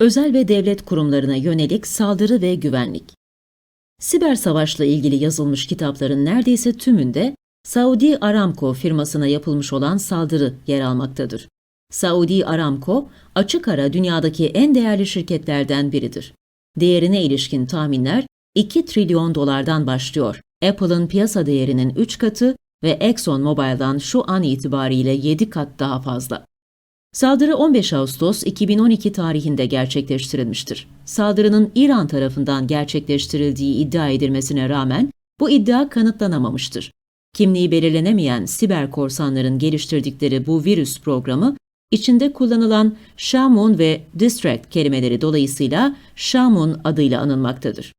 Özel ve devlet kurumlarına yönelik saldırı ve güvenlik. Siber savaşla ilgili yazılmış kitapların neredeyse tümünde Saudi Aramco firmasına yapılmış olan saldırı yer almaktadır. Saudi Aramco, açık ara dünyadaki en değerli şirketlerden biridir. Değerine ilişkin tahminler 2 trilyon dolardan başlıyor. Apple'ın piyasa değerinin 3 katı ve ExxonMobil'dan şu an itibariyle 7 kat daha fazla. Saldırı 15 Ağustos 2012 tarihinde gerçekleştirilmiştir. Saldırının İran tarafından gerçekleştirildiği iddia edilmesine rağmen bu iddia kanıtlanamamıştır. Kimliği belirlenemeyen siber korsanların geliştirdikleri bu virüs programı, içinde kullanılan Shamoon ve Distract kelimeleri dolayısıyla Shamoon adıyla anılmaktadır.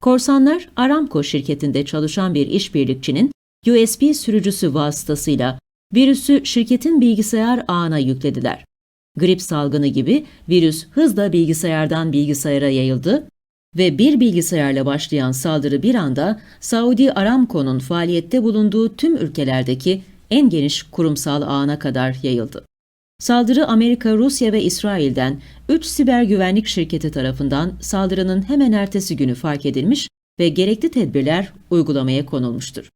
Korsanlar, Aramco şirketinde çalışan bir işbirlikçinin USB sürücüsü vasıtasıyla virüsü şirketin bilgisayar ağına yüklediler. Grip salgını gibi virüs hızla bilgisayardan bilgisayara yayıldı ve bir bilgisayarla başlayan saldırı bir anda Saudi Aramco'nun faaliyette bulunduğu tüm ülkelerdeki en geniş kurumsal ağına kadar yayıldı. Saldırı Amerika, Rusya ve İsrail'den 3 siber güvenlik şirketi tarafından saldırının hemen ertesi günü fark edilmiş ve gerekli tedbirler uygulamaya konulmuştur.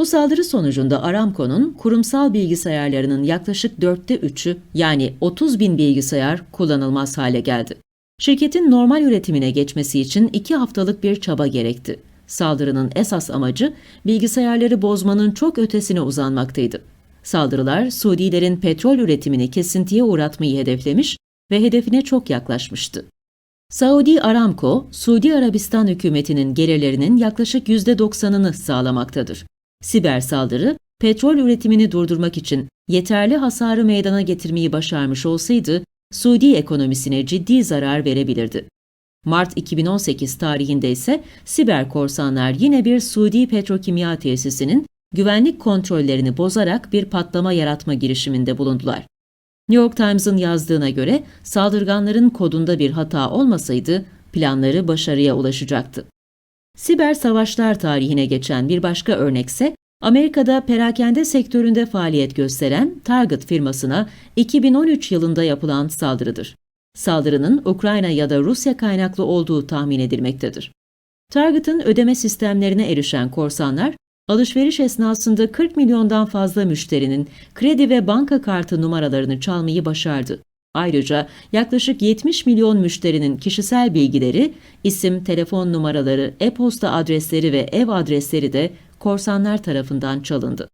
Bu saldırı sonucunda Aramco'nun kurumsal bilgisayarlarının yaklaşık dörtte üçü yani 30 bin bilgisayar kullanılmaz hale geldi. Şirketin normal üretimine geçmesi için iki haftalık bir çaba gerekti. Saldırının esas amacı bilgisayarları bozmanın çok ötesine uzanmaktaydı. Saldırılar Suudilerin petrol üretimini kesintiye uğratmayı hedeflemiş ve hedefine çok yaklaşmıştı. Saudi Aramco, Suudi Arabistan hükümetinin gelirlerinin yaklaşık %90'ını sağlamaktadır. Siber saldırı, petrol üretimini durdurmak için yeterli hasarı meydana getirmeyi başarmış olsaydı, Suudi ekonomisine ciddi zarar verebilirdi. Mart 2018 tarihinde ise siber korsanlar yine bir Suudi petrokimya tesisinin güvenlik kontrollerini bozarak bir patlama yaratma girişiminde bulundular. New York Times'ın yazdığına göre saldırganların kodunda bir hata olmasaydı planları başarıya ulaşacaktı. Siber savaşlar tarihine geçen bir başka örnekse Amerika'da perakende sektöründe faaliyet gösteren Target firmasına 2013 yılında yapılan saldırıdır. Saldırının Ukrayna ya da Rusya kaynaklı olduğu tahmin edilmektedir. Target'ın ödeme sistemlerine erişen korsanlar, alışveriş esnasında 40 milyondan fazla müşterinin kredi ve banka kartı numaralarını çalmayı başardı. Ayrıca yaklaşık 70 milyon müşterinin kişisel bilgileri, isim, telefon numaraları, e-posta adresleri ve ev adresleri de korsanlar tarafından çalındı.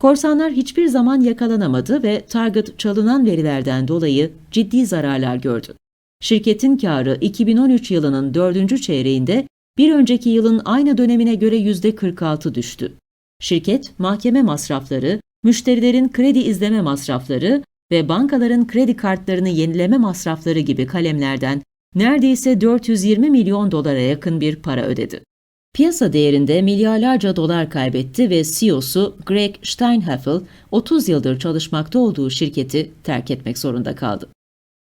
Korsanlar hiçbir zaman yakalanamadı ve Target çalınan verilerden dolayı ciddi zararlar gördü. Şirketin karı 2013 yılının dördüncü çeyreğinde bir önceki yılın aynı dönemine göre %46 düştü. Şirket, mahkeme masrafları, müşterilerin kredi izleme masrafları ve bankaların kredi kartlarını yenileme masrafları gibi kalemlerden neredeyse 420 milyon dolara yakın bir para ödedi. Piyasa değerinde milyarlarca dolar kaybetti ve CEO'su Greg Steinhafel 30 yıldır çalışmakta olduğu şirketi terk etmek zorunda kaldı.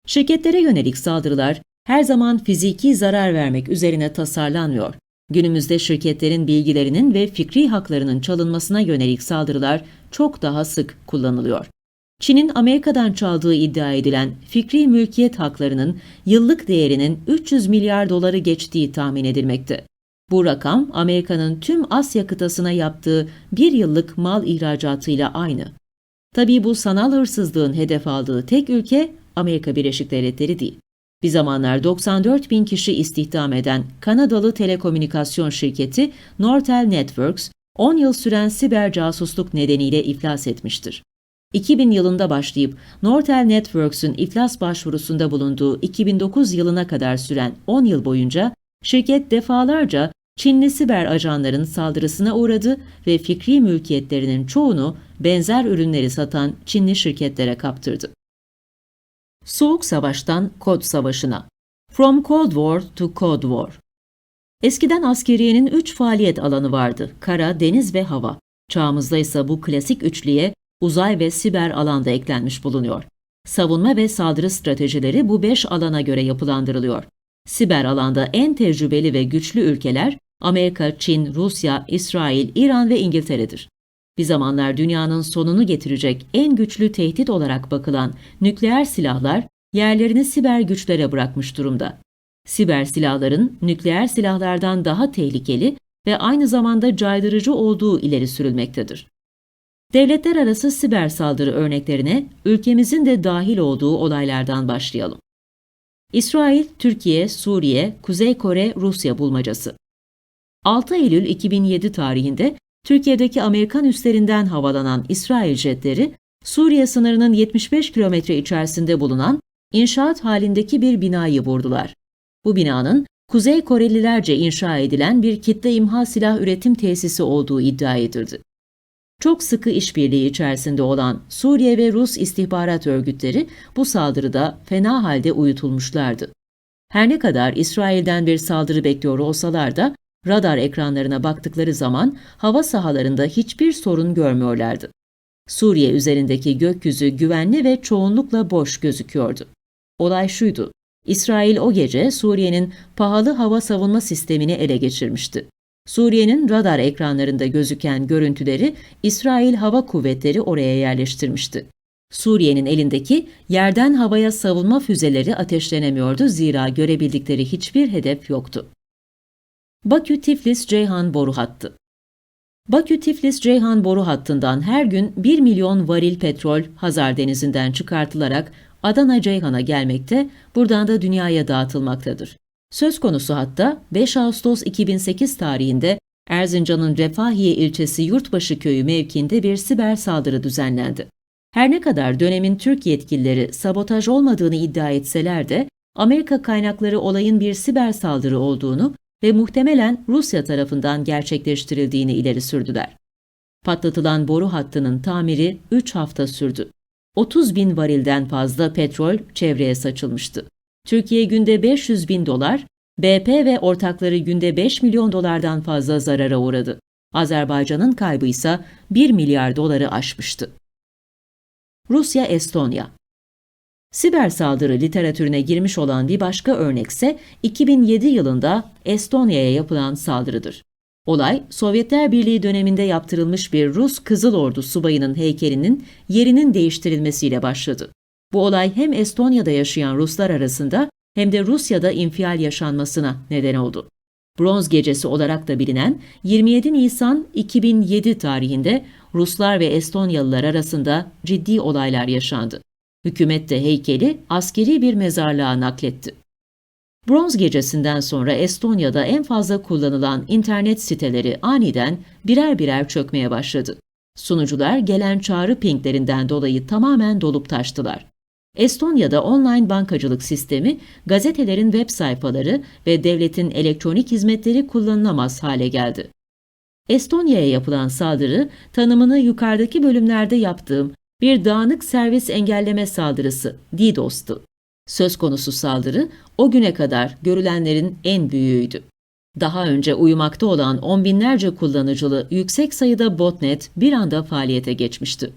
Şirketlere yönelik saldırılar her zaman fiziki zarar vermek üzerine tasarlanmıyor. Günümüzde şirketlerin bilgilerinin ve fikri haklarının çalınmasına yönelik saldırılar çok daha sık kullanılıyor. Çin'in Amerika'dan çaldığı iddia edilen fikri mülkiyet haklarının yıllık değerinin 300 milyar doları geçtiği tahmin edilmekte. Bu rakam Amerika'nın tüm Asya kıtasına yaptığı bir yıllık mal ihracatıyla aynı. Tabii bu sanal hırsızlığın hedef aldığı tek ülke Amerika Birleşik Devletleri değil. Bir zamanlar 94 bin kişi istihdam eden Kanadalı telekomünikasyon şirketi Nortel Networks, 10 yıl süren siber casusluk nedeniyle iflas etmiştir. 2000 yılında başlayıp Nortel Networks'ün iflas başvurusunda bulunduğu 2009 yılına kadar süren 10 yıl boyunca şirket defalarca Çinli siber ajanların saldırısına uğradı ve fikri mülkiyetlerinin çoğunu benzer ürünleri satan Çinli şirketlere kaptırdı. Soğuk Savaş'tan Kod Savaşı'na From Cold War to Cold War Eskiden askeriyenin üç faaliyet alanı vardı. Kara, deniz ve hava. Çağımızda ise bu klasik üçlüye uzay ve siber alanda eklenmiş bulunuyor. Savunma ve saldırı stratejileri bu beş alana göre yapılandırılıyor. Siber alanda en tecrübeli ve güçlü ülkeler Amerika, Çin, Rusya, İsrail, İran ve İngiltere'dir. Bir zamanlar dünyanın sonunu getirecek en güçlü tehdit olarak bakılan nükleer silahlar yerlerini siber güçlere bırakmış durumda. Siber silahların nükleer silahlardan daha tehlikeli ve aynı zamanda caydırıcı olduğu ileri sürülmektedir. Devletler arası siber saldırı örneklerine ülkemizin de dahil olduğu olaylardan başlayalım. İsrail, Türkiye, Suriye, Kuzey Kore, Rusya bulmacası. 6 Eylül 2007 tarihinde Türkiye'deki Amerikan üslerinden havalanan İsrail jetleri, Suriye sınırının 75 kilometre içerisinde bulunan inşaat halindeki bir binayı vurdular. Bu binanın Kuzey Korelilerce inşa edilen bir kitle imha silah üretim tesisi olduğu iddia edildi. Çok sıkı işbirliği içerisinde olan Suriye ve Rus istihbarat örgütleri bu saldırıda fena halde uyutulmuşlardı. Her ne kadar İsrail'den bir saldırı bekliyor olsalar da radar ekranlarına baktıkları zaman hava sahalarında hiçbir sorun görmüyorlardı. Suriye üzerindeki gökyüzü güvenli ve çoğunlukla boş gözüküyordu. Olay şuydu. İsrail o gece Suriye'nin pahalı hava savunma sistemini ele geçirmişti. Suriye'nin radar ekranlarında gözüken görüntüleri İsrail Hava Kuvvetleri oraya yerleştirmişti. Suriye'nin elindeki yerden havaya savunma füzeleri ateşlenemiyordu zira görebildikleri hiçbir hedef yoktu. Bakü-Tiflis-Ceyhan boru hattı Bakü-Tiflis-Ceyhan boru hattından her gün 1 milyon varil petrol Hazar Denizi'nden çıkartılarak Adana-Ceyhan'a gelmekte, buradan da dünyaya dağıtılmaktadır. Söz konusu hatta 5 Ağustos 2008 tarihinde Erzincan'ın Refahiye ilçesi Yurtbaşı köyü mevkiinde bir siber saldırı düzenlendi. Her ne kadar dönemin Türk yetkilileri sabotaj olmadığını iddia etseler de Amerika kaynakları olayın bir siber saldırı olduğunu ve muhtemelen Rusya tarafından gerçekleştirildiğini ileri sürdüler. Patlatılan boru hattının tamiri 3 hafta sürdü. 30 bin varilden fazla petrol çevreye saçılmıştı. Türkiye günde 500 bin dolar, BP ve ortakları günde 5 milyon dolardan fazla zarara uğradı. Azerbaycan'ın kaybı ise 1 milyar doları aşmıştı. Rusya-Estonya Siber saldırı literatürüne girmiş olan bir başka örnekse 2007 yılında Estonya'ya yapılan saldırıdır. Olay, Sovyetler Birliği döneminde yaptırılmış bir Rus Kızıl Ordu subayının heykelinin yerinin değiştirilmesiyle başladı. Bu olay hem Estonya'da yaşayan Ruslar arasında hem de Rusya'da infial yaşanmasına neden oldu. Bronz Gecesi olarak da bilinen 27 Nisan 2007 tarihinde Ruslar ve Estonyalılar arasında ciddi olaylar yaşandı. Hükümet de heykeli askeri bir mezarlığa nakletti. Bronz gecesinden sonra Estonya'da en fazla kullanılan internet siteleri aniden birer birer çökmeye başladı. Sunucular gelen çağrı pinglerinden dolayı tamamen dolup taştılar. Estonya'da online bankacılık sistemi, gazetelerin web sayfaları ve devletin elektronik hizmetleri kullanılamaz hale geldi. Estonya'ya yapılan saldırı, tanımını yukarıdaki bölümlerde yaptığım bir dağınık servis engelleme saldırısı DDoS'tu. Söz konusu saldırı o güne kadar görülenlerin en büyüğüydü. Daha önce uyumakta olan on binlerce kullanıcılı yüksek sayıda botnet bir anda faaliyete geçmişti.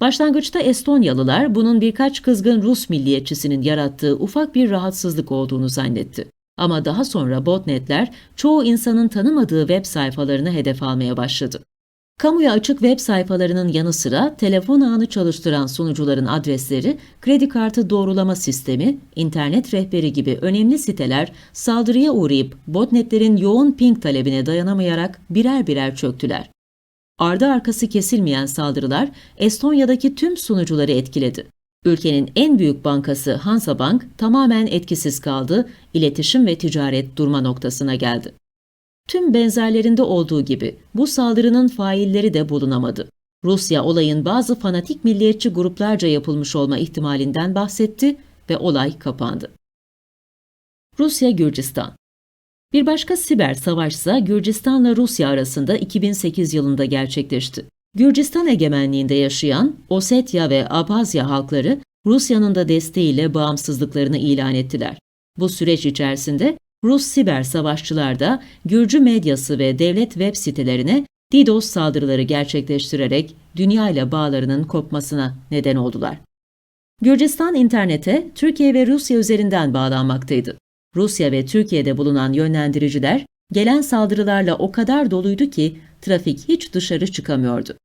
Başlangıçta Estonyalılar bunun birkaç kızgın Rus milliyetçisinin yarattığı ufak bir rahatsızlık olduğunu zannetti. Ama daha sonra botnetler çoğu insanın tanımadığı web sayfalarını hedef almaya başladı. Kamuya açık web sayfalarının yanı sıra telefon ağını çalıştıran sunucuların adresleri, kredi kartı doğrulama sistemi, internet rehberi gibi önemli siteler saldırıya uğrayıp botnetlerin yoğun ping talebine dayanamayarak birer birer çöktüler. Ardı arkası kesilmeyen saldırılar Estonya'daki tüm sunucuları etkiledi. Ülkenin en büyük bankası Hansa Bank tamamen etkisiz kaldı, iletişim ve ticaret durma noktasına geldi. Tüm benzerlerinde olduğu gibi bu saldırının failleri de bulunamadı. Rusya olayın bazı fanatik milliyetçi gruplarca yapılmış olma ihtimalinden bahsetti ve olay kapandı. Rusya-Gürcistan Bir başka siber savaşsa Gürcistan'la Rusya arasında 2008 yılında gerçekleşti. Gürcistan egemenliğinde yaşayan Osetya ve Abhazya halkları Rusya'nın da desteğiyle bağımsızlıklarını ilan ettiler. Bu süreç içerisinde Rus siber savaşçılar da Gürcü medyası ve devlet web sitelerine DDoS saldırıları gerçekleştirerek dünya ile bağlarının kopmasına neden oldular. Gürcistan internete Türkiye ve Rusya üzerinden bağlanmaktaydı. Rusya ve Türkiye'de bulunan yönlendiriciler gelen saldırılarla o kadar doluydu ki trafik hiç dışarı çıkamıyordu.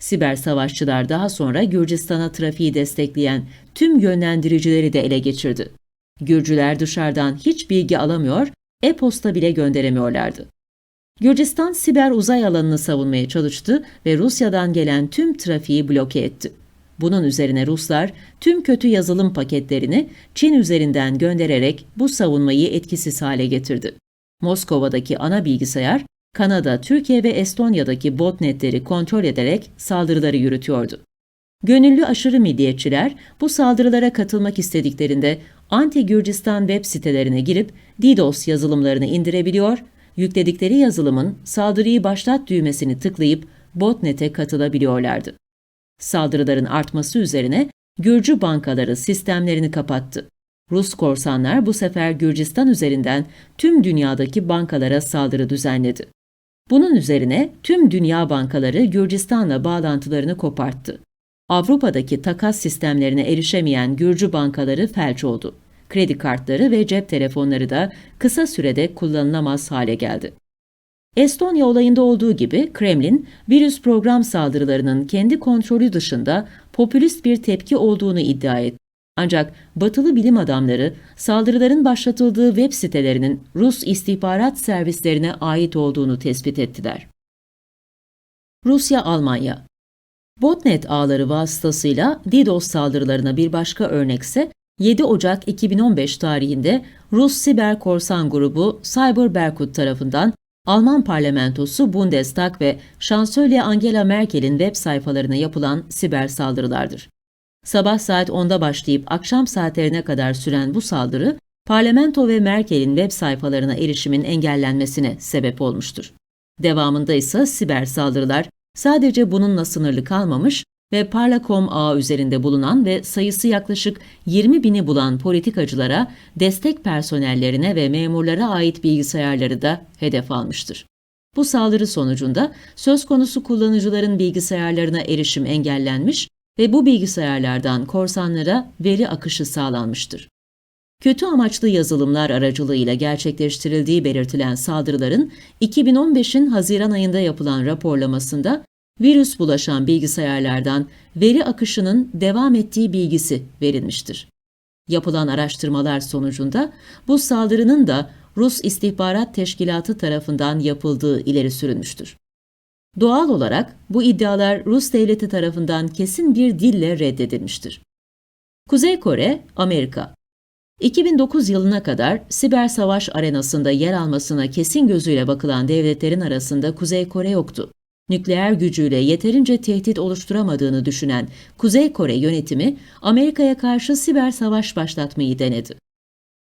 Siber savaşçılar daha sonra Gürcistan'a trafiği destekleyen tüm yönlendiricileri de ele geçirdi. Gürcüler dışarıdan hiç bilgi alamıyor, e-posta bile gönderemiyorlardı. Gürcistan siber uzay alanını savunmaya çalıştı ve Rusya'dan gelen tüm trafiği bloke etti. Bunun üzerine Ruslar tüm kötü yazılım paketlerini Çin üzerinden göndererek bu savunmayı etkisiz hale getirdi. Moskova'daki ana bilgisayar, Kanada, Türkiye ve Estonya'daki botnetleri kontrol ederek saldırıları yürütüyordu. Gönüllü aşırı milliyetçiler bu saldırılara katılmak istediklerinde anti-Gürcistan web sitelerine girip DDoS yazılımlarını indirebiliyor, yükledikleri yazılımın saldırıyı başlat düğmesini tıklayıp botnete katılabiliyorlardı. Saldırıların artması üzerine Gürcü bankaları sistemlerini kapattı. Rus korsanlar bu sefer Gürcistan üzerinden tüm dünyadaki bankalara saldırı düzenledi. Bunun üzerine tüm dünya bankaları Gürcistan'la bağlantılarını koparttı. Avrupa'daki takas sistemlerine erişemeyen Gürcü bankaları felç oldu. Kredi kartları ve cep telefonları da kısa sürede kullanılamaz hale geldi. Estonya olayında olduğu gibi Kremlin, virüs program saldırılarının kendi kontrolü dışında popülist bir tepki olduğunu iddia etti. Ancak batılı bilim adamları saldırıların başlatıldığı web sitelerinin Rus istihbarat servislerine ait olduğunu tespit ettiler. Rusya-Almanya Botnet ağları vasıtasıyla DDoS saldırılarına bir başka örnekse 7 Ocak 2015 tarihinde Rus siber korsan grubu Cyber Berkut tarafından Alman parlamentosu Bundestag ve Şansölye Angela Merkel'in web sayfalarına yapılan siber saldırılardır. Sabah saat 10'da başlayıp akşam saatlerine kadar süren bu saldırı, parlamento ve Merkel'in web sayfalarına erişimin engellenmesine sebep olmuştur. Devamında ise siber saldırılar sadece bununla sınırlı kalmamış ve Parlacom ağı üzerinde bulunan ve sayısı yaklaşık 20 bini bulan politikacılara, destek personellerine ve memurlara ait bilgisayarları da hedef almıştır. Bu saldırı sonucunda söz konusu kullanıcıların bilgisayarlarına erişim engellenmiş ve bu bilgisayarlardan korsanlara veri akışı sağlanmıştır. Kötü amaçlı yazılımlar aracılığıyla gerçekleştirildiği belirtilen saldırıların 2015'in Haziran ayında yapılan raporlamasında virüs bulaşan bilgisayarlardan veri akışının devam ettiği bilgisi verilmiştir. Yapılan araştırmalar sonucunda bu saldırının da Rus İstihbarat Teşkilatı tarafından yapıldığı ileri sürülmüştür. Doğal olarak bu iddialar Rus devleti tarafından kesin bir dille reddedilmiştir. Kuzey Kore, Amerika 2009 yılına kadar siber savaş arenasında yer almasına kesin gözüyle bakılan devletlerin arasında Kuzey Kore yoktu. Nükleer gücüyle yeterince tehdit oluşturamadığını düşünen Kuzey Kore yönetimi Amerika'ya karşı siber savaş başlatmayı denedi.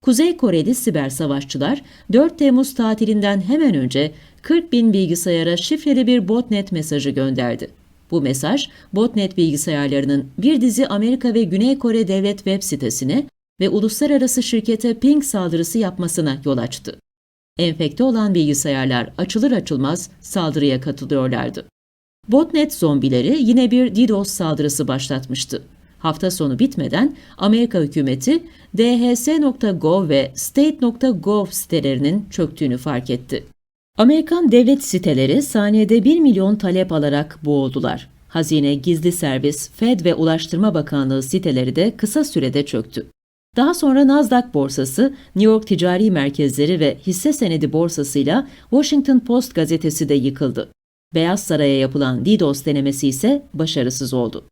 Kuzey Koreli siber savaşçılar 4 Temmuz tatilinden hemen önce 40 bin bilgisayara şifreli bir botnet mesajı gönderdi. Bu mesaj, botnet bilgisayarlarının bir dizi Amerika ve Güney Kore devlet web sitesine ve uluslararası şirkete ping saldırısı yapmasına yol açtı. Enfekte olan bilgisayarlar açılır açılmaz saldırıya katılıyorlardı. Botnet zombileri yine bir DDoS saldırısı başlatmıştı. Hafta sonu bitmeden Amerika hükümeti dhs.gov ve state.gov sitelerinin çöktüğünü fark etti. Amerikan devlet siteleri saniyede 1 milyon talep alarak boğuldular. Hazine, Gizli Servis, Fed ve Ulaştırma Bakanlığı siteleri de kısa sürede çöktü. Daha sonra Nasdaq borsası, New York ticari merkezleri ve hisse senedi borsasıyla Washington Post gazetesi de yıkıldı. Beyaz Saray'a yapılan DDoS denemesi ise başarısız oldu.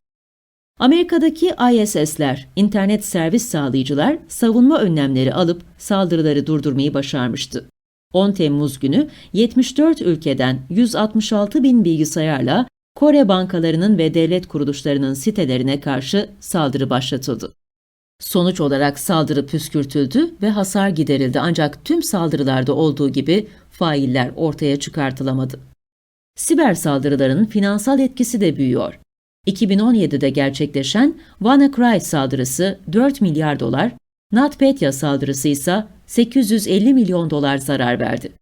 Amerika'daki ISS'ler, internet servis sağlayıcılar savunma önlemleri alıp saldırıları durdurmayı başarmıştı. 10 Temmuz günü 74 ülkeden 166 bin bilgisayarla Kore bankalarının ve devlet kuruluşlarının sitelerine karşı saldırı başlatıldı. Sonuç olarak saldırı püskürtüldü ve hasar giderildi ancak tüm saldırılarda olduğu gibi failler ortaya çıkartılamadı. Siber saldırıların finansal etkisi de büyüyor. 2017'de gerçekleşen WannaCry saldırısı 4 milyar dolar, NotPetya saldırısı ise 850 milyon dolar zarar verdi.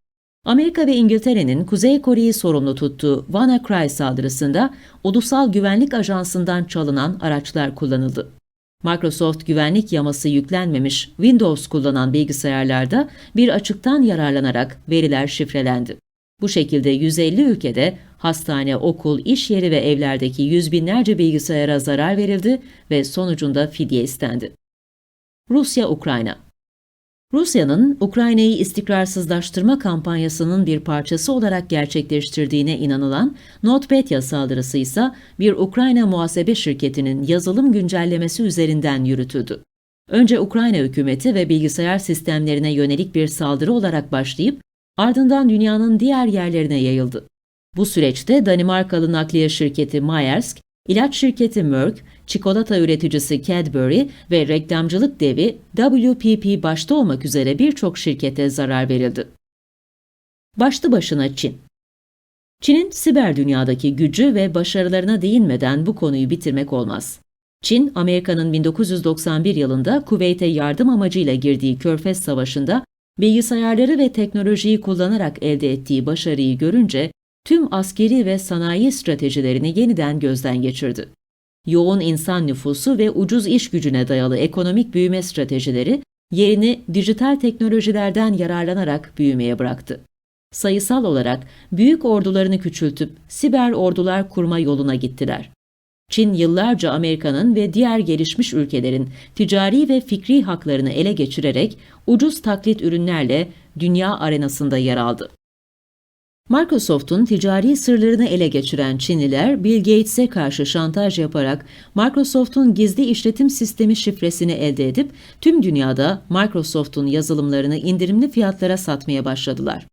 Amerika ve İngiltere'nin Kuzey Kore'yi sorumlu tuttuğu WannaCry saldırısında Ulusal Güvenlik Ajansı'ndan çalınan araçlar kullanıldı. Microsoft güvenlik yaması yüklenmemiş Windows kullanan bilgisayarlarda bir açıktan yararlanarak veriler şifrelendi. Bu şekilde 150 ülkede hastane, okul, iş yeri ve evlerdeki yüz binlerce bilgisayara zarar verildi ve sonucunda fidye istendi. Rusya-Ukrayna Rusya'nın Ukrayna'yı istikrarsızlaştırma kampanyasının bir parçası olarak gerçekleştirdiğine inanılan NotPetya saldırısı ise bir Ukrayna muhasebe şirketinin yazılım güncellemesi üzerinden yürütüldü. Önce Ukrayna hükümeti ve bilgisayar sistemlerine yönelik bir saldırı olarak başlayıp ardından dünyanın diğer yerlerine yayıldı. Bu süreçte Danimarkalı nakliye şirketi Maersk, ilaç şirketi Merck, çikolata üreticisi Cadbury ve reklamcılık devi WPP başta olmak üzere birçok şirkete zarar verildi. Başlı başına Çin Çin'in siber dünyadaki gücü ve başarılarına değinmeden bu konuyu bitirmek olmaz. Çin, Amerika'nın 1991 yılında Kuveyt'e yardım amacıyla girdiği Körfez Savaşı'nda bilgisayarları ve teknolojiyi kullanarak elde ettiği başarıyı görünce tüm askeri ve sanayi stratejilerini yeniden gözden geçirdi. Yoğun insan nüfusu ve ucuz iş gücüne dayalı ekonomik büyüme stratejileri yerini dijital teknolojilerden yararlanarak büyümeye bıraktı. Sayısal olarak büyük ordularını küçültüp siber ordular kurma yoluna gittiler. Çin yıllarca Amerika'nın ve diğer gelişmiş ülkelerin ticari ve fikri haklarını ele geçirerek ucuz taklit ürünlerle dünya arenasında yer aldı. Microsoft'un ticari sırlarını ele geçiren Çinliler Bill Gates'e karşı şantaj yaparak Microsoft'un gizli işletim sistemi şifresini elde edip tüm dünyada Microsoft'un yazılımlarını indirimli fiyatlara satmaya başladılar.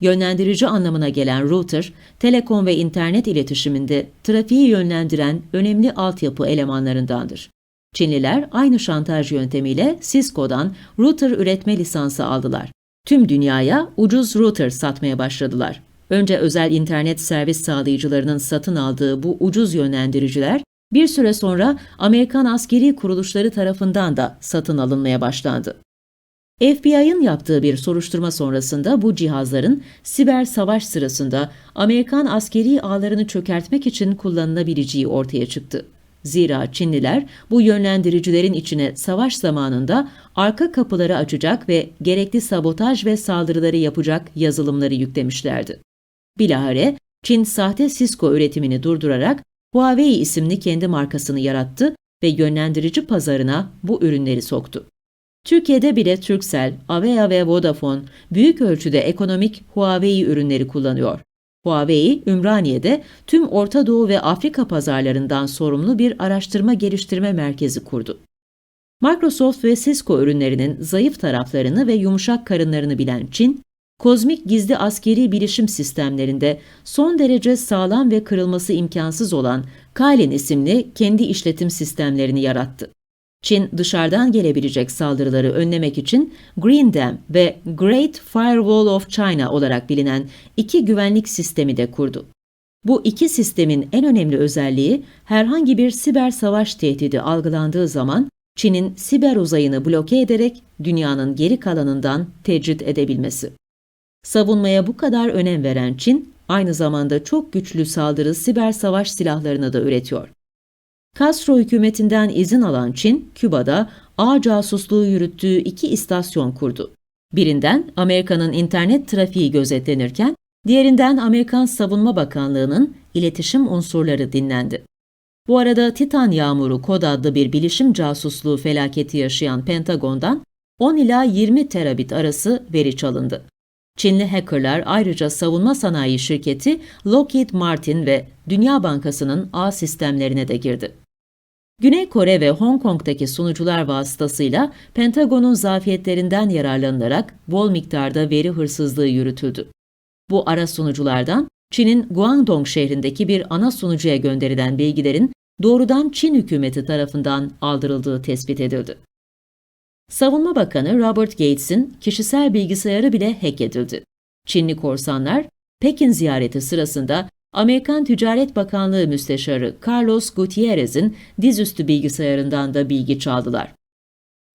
Yönlendirici anlamına gelen router, telekom ve internet iletişiminde trafiği yönlendiren önemli altyapı elemanlarındandır. Çinliler aynı şantaj yöntemiyle Cisco'dan router üretme lisansı aldılar. Tüm dünyaya ucuz router satmaya başladılar. Önce özel internet servis sağlayıcılarının satın aldığı bu ucuz yönlendiriciler bir süre sonra Amerikan askeri kuruluşları tarafından da satın alınmaya başlandı. FBI'ın yaptığı bir soruşturma sonrasında bu cihazların siber savaş sırasında Amerikan askeri ağlarını çökertmek için kullanılabileceği ortaya çıktı. Zira Çinliler bu yönlendiricilerin içine savaş zamanında arka kapıları açacak ve gerekli sabotaj ve saldırıları yapacak yazılımları yüklemişlerdi. Bilahare, Çin sahte Cisco üretimini durdurarak Huawei isimli kendi markasını yarattı ve yönlendirici pazarına bu ürünleri soktu. Türkiye'de bile Turkcell, Avea ve Vodafone büyük ölçüde ekonomik Huawei ürünleri kullanıyor. Huawei, Ümraniye'de tüm Orta Doğu ve Afrika pazarlarından sorumlu bir araştırma geliştirme merkezi kurdu. Microsoft ve Cisco ürünlerinin zayıf taraflarını ve yumuşak karınlarını bilen Çin, kozmik gizli askeri bilişim sistemlerinde son derece sağlam ve kırılması imkansız olan Kylin isimli kendi işletim sistemlerini yarattı. Çin dışarıdan gelebilecek saldırıları önlemek için Green Dam ve Great Firewall of China olarak bilinen iki güvenlik sistemi de kurdu. Bu iki sistemin en önemli özelliği herhangi bir siber savaş tehdidi algılandığı zaman Çin'in siber uzayını bloke ederek dünyanın geri kalanından tecrit edebilmesi. Savunmaya bu kadar önem veren Çin, aynı zamanda çok güçlü saldırı siber savaş silahlarını da üretiyor. Castro hükümetinden izin alan Çin, Küba'da ağ casusluğu yürüttüğü iki istasyon kurdu. Birinden Amerika'nın internet trafiği gözetlenirken, diğerinden Amerikan Savunma Bakanlığı'nın iletişim unsurları dinlendi. Bu arada Titan Yağmuru kod adlı bir bilişim casusluğu felaketi yaşayan Pentagon'dan 10 ila 20 terabit arası veri çalındı. Çinli hackerlar ayrıca savunma sanayi şirketi Lockheed Martin ve Dünya Bankası'nın ağ sistemlerine de girdi. Güney Kore ve Hong Kong'daki sunucular vasıtasıyla Pentagon'un zafiyetlerinden yararlanılarak bol miktarda veri hırsızlığı yürütüldü. Bu ara sunuculardan Çin'in Guangdong şehrindeki bir ana sunucuya gönderilen bilgilerin doğrudan Çin hükümeti tarafından aldırıldığı tespit edildi. Savunma Bakanı Robert Gates'in kişisel bilgisayarı bile hack edildi. Çinli korsanlar Pekin ziyareti sırasında Amerikan Ticaret Bakanlığı Müsteşarı Carlos Gutierrez'in dizüstü bilgisayarından da bilgi çaldılar.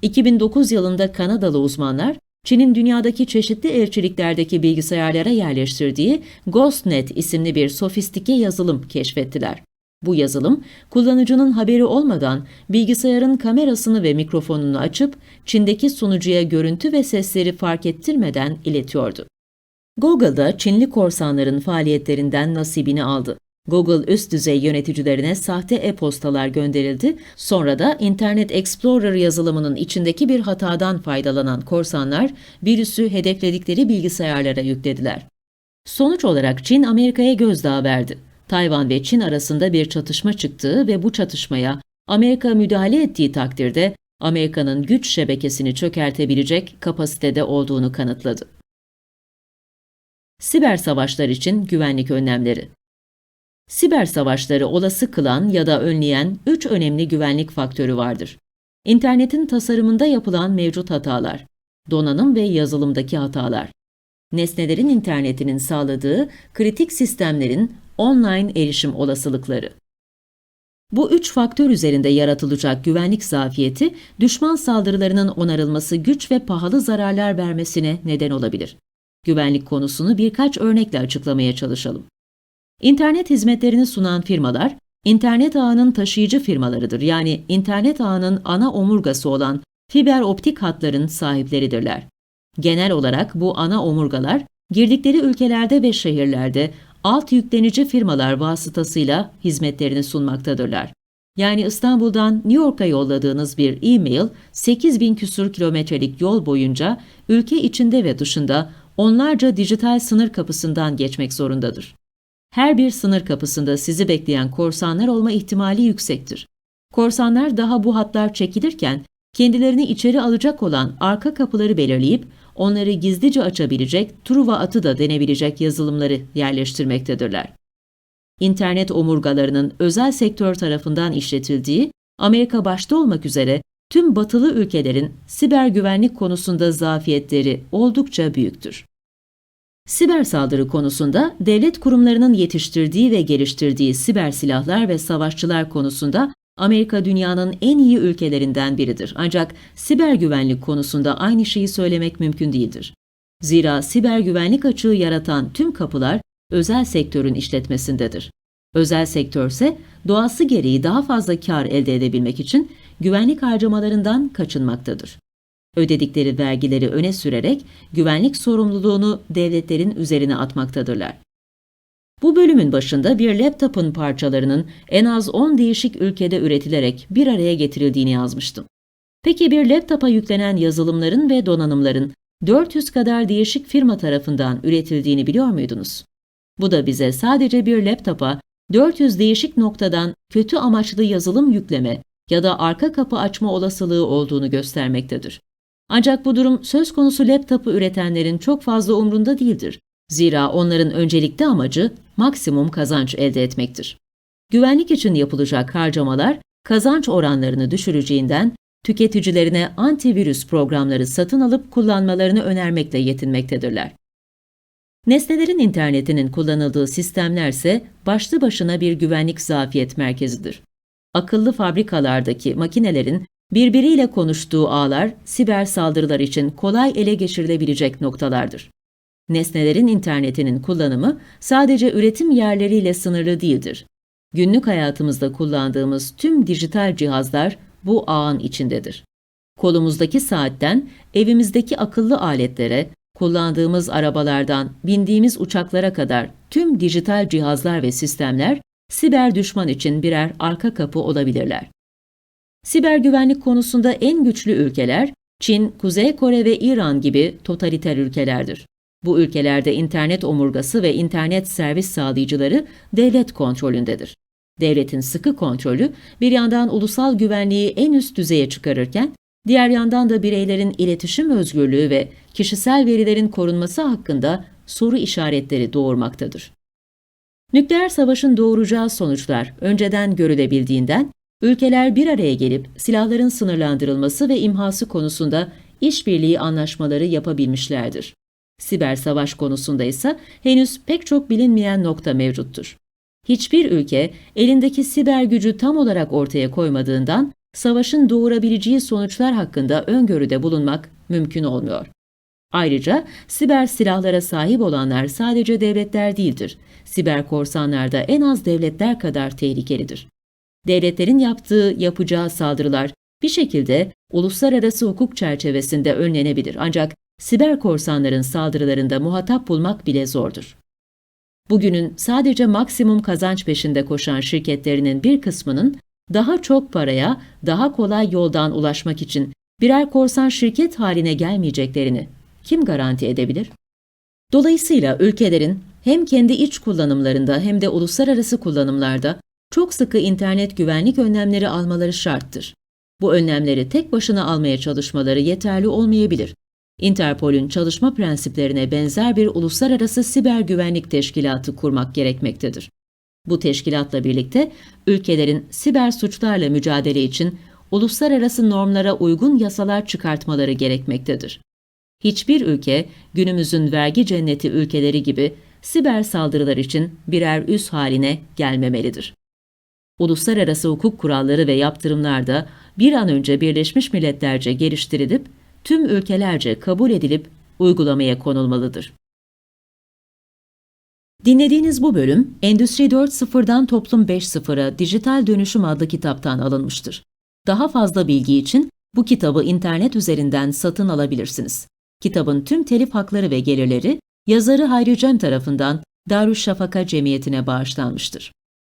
2009 yılında Kanadalı uzmanlar, Çin'in dünyadaki çeşitli elçiliklerdeki bilgisayarlara yerleştirdiği GhostNet isimli bir sofistike yazılım keşfettiler. Bu yazılım, kullanıcının haberi olmadan bilgisayarın kamerasını ve mikrofonunu açıp Çin'deki sunucuya görüntü ve sesleri fark ettirmeden iletiyordu. Google'da Çinli korsanların faaliyetlerinden nasibini aldı. Google üst düzey yöneticilerine sahte e-postalar gönderildi. Sonra da Internet Explorer yazılımının içindeki bir hatadan faydalanan korsanlar virüsü hedefledikleri bilgisayarlara yüklediler. Sonuç olarak Çin Amerika'ya gözdağı verdi. Tayvan ve Çin arasında bir çatışma çıktığı ve bu çatışmaya Amerika müdahale ettiği takdirde Amerika'nın güç şebekesini çökertebilecek kapasitede olduğunu kanıtladı. Siber savaşlar için güvenlik önlemleri Siber savaşları olası kılan ya da önleyen üç önemli güvenlik faktörü vardır. İnternetin tasarımında yapılan mevcut hatalar, donanım ve yazılımdaki hatalar, nesnelerin internetinin sağladığı kritik sistemlerin online erişim olasılıkları. Bu üç faktör üzerinde yaratılacak güvenlik zafiyeti, düşman saldırılarının onarılması güç ve pahalı zararlar vermesine neden olabilir. Güvenlik konusunu birkaç örnekle açıklamaya çalışalım. İnternet hizmetlerini sunan firmalar, internet ağının taşıyıcı firmalarıdır. Yani internet ağının ana omurgası olan fiber optik hatların sahipleridirler. Genel olarak bu ana omurgalar, girdikleri ülkelerde ve şehirlerde alt yüklenici firmalar vasıtasıyla hizmetlerini sunmaktadırlar. Yani İstanbul'dan New York'a yolladığınız bir e-mail 8000 küsur kilometrelik yol boyunca ülke içinde ve dışında onlarca dijital sınır kapısından geçmek zorundadır. Her bir sınır kapısında sizi bekleyen korsanlar olma ihtimali yüksektir. Korsanlar daha bu hatlar çekilirken kendilerini içeri alacak olan arka kapıları belirleyip onları gizlice açabilecek, Truva atı da denebilecek yazılımları yerleştirmektedirler. İnternet omurgalarının özel sektör tarafından işletildiği, Amerika başta olmak üzere tüm batılı ülkelerin siber güvenlik konusunda zafiyetleri oldukça büyüktür. Siber saldırı konusunda devlet kurumlarının yetiştirdiği ve geliştirdiği siber silahlar ve savaşçılar konusunda Amerika dünyanın en iyi ülkelerinden biridir. Ancak siber güvenlik konusunda aynı şeyi söylemek mümkün değildir. Zira siber güvenlik açığı yaratan tüm kapılar özel sektörün işletmesindedir. Özel sektörse doğası gereği daha fazla kar elde edebilmek için güvenlik harcamalarından kaçınmaktadır. Ödedikleri vergileri öne sürerek güvenlik sorumluluğunu devletlerin üzerine atmaktadırlar. Bu bölümün başında bir laptopun parçalarının en az 10 değişik ülkede üretilerek bir araya getirildiğini yazmıştım. Peki bir laptopa yüklenen yazılımların ve donanımların 400 kadar değişik firma tarafından üretildiğini biliyor muydunuz? Bu da bize sadece bir laptopa 400 değişik noktadan kötü amaçlı yazılım yükleme ya da arka kapı açma olasılığı olduğunu göstermektedir. Ancak bu durum söz konusu laptopu üretenlerin çok fazla umrunda değildir. Zira onların öncelikli amacı maksimum kazanç elde etmektir. Güvenlik için yapılacak harcamalar kazanç oranlarını düşüreceğinden tüketicilerine antivirüs programları satın alıp kullanmalarını önermekle yetinmektedirler. Nesnelerin internetinin kullanıldığı sistemlerse başlı başına bir güvenlik zafiyet merkezidir. Akıllı fabrikalardaki makinelerin birbiriyle konuştuğu ağlar siber saldırılar için kolay ele geçirilebilecek noktalardır. Nesnelerin internetinin kullanımı sadece üretim yerleriyle sınırlı değildir. Günlük hayatımızda kullandığımız tüm dijital cihazlar bu ağın içindedir. Kolumuzdaki saatten evimizdeki akıllı aletlere, kullandığımız arabalardan bindiğimiz uçaklara kadar tüm dijital cihazlar ve sistemler siber düşman için birer arka kapı olabilirler. Siber güvenlik konusunda en güçlü ülkeler Çin, Kuzey Kore ve İran gibi totaliter ülkelerdir. Bu ülkelerde internet omurgası ve internet servis sağlayıcıları devlet kontrolündedir. Devletin sıkı kontrolü bir yandan ulusal güvenliği en üst düzeye çıkarırken, diğer yandan da bireylerin iletişim özgürlüğü ve kişisel verilerin korunması hakkında soru işaretleri doğurmaktadır. Nükleer savaşın doğuracağı sonuçlar önceden görülebildiğinden, ülkeler bir araya gelip silahların sınırlandırılması ve imhası konusunda işbirliği anlaşmaları yapabilmişlerdir. Siber savaş konusunda ise henüz pek çok bilinmeyen nokta mevcuttur. Hiçbir ülke elindeki siber gücü tam olarak ortaya koymadığından savaşın doğurabileceği sonuçlar hakkında öngörüde bulunmak mümkün olmuyor. Ayrıca siber silahlara sahip olanlar sadece devletler değildir. Siber korsanlar da en az devletler kadar tehlikelidir. Devletlerin yaptığı, yapacağı saldırılar bir şekilde uluslararası hukuk çerçevesinde önlenebilir ancak siber korsanların saldırılarında muhatap bulmak bile zordur. Bugünün sadece maksimum kazanç peşinde koşan şirketlerinin bir kısmının daha çok paraya, daha kolay yoldan ulaşmak için birer korsan şirket haline gelmeyeceklerini kim garanti edebilir? Dolayısıyla ülkelerin hem kendi iç kullanımlarında hem de uluslararası kullanımlarda çok sıkı internet güvenlik önlemleri almaları şarttır. Bu önlemleri tek başına almaya çalışmaları yeterli olmayabilir. Interpol'ün çalışma prensiplerine benzer bir uluslararası siber güvenlik teşkilatı kurmak gerekmektedir. Bu teşkilatla birlikte ülkelerin siber suçlarla mücadele için uluslararası normlara uygun yasalar çıkartmaları gerekmektedir. Hiçbir ülke günümüzün vergi cenneti ülkeleri gibi siber saldırılar için birer üs haline gelmemelidir. Uluslararası hukuk kuralları ve yaptırımlar da bir an önce Birleşmiş Milletlerce geliştirilip tüm ülkelerce kabul edilip uygulamaya konulmalıdır. Dinlediğiniz bu bölüm Endüstri 4.0'dan Toplum 5.0'a Dijital Dönüşüm adlı kitaptan alınmıştır. Daha fazla bilgi için bu kitabı internet üzerinden satın alabilirsiniz. Kitabın tüm telif hakları ve gelirleri yazarı Hayri Cem tarafından Darüşşafaka Cemiyeti'ne bağışlanmıştır.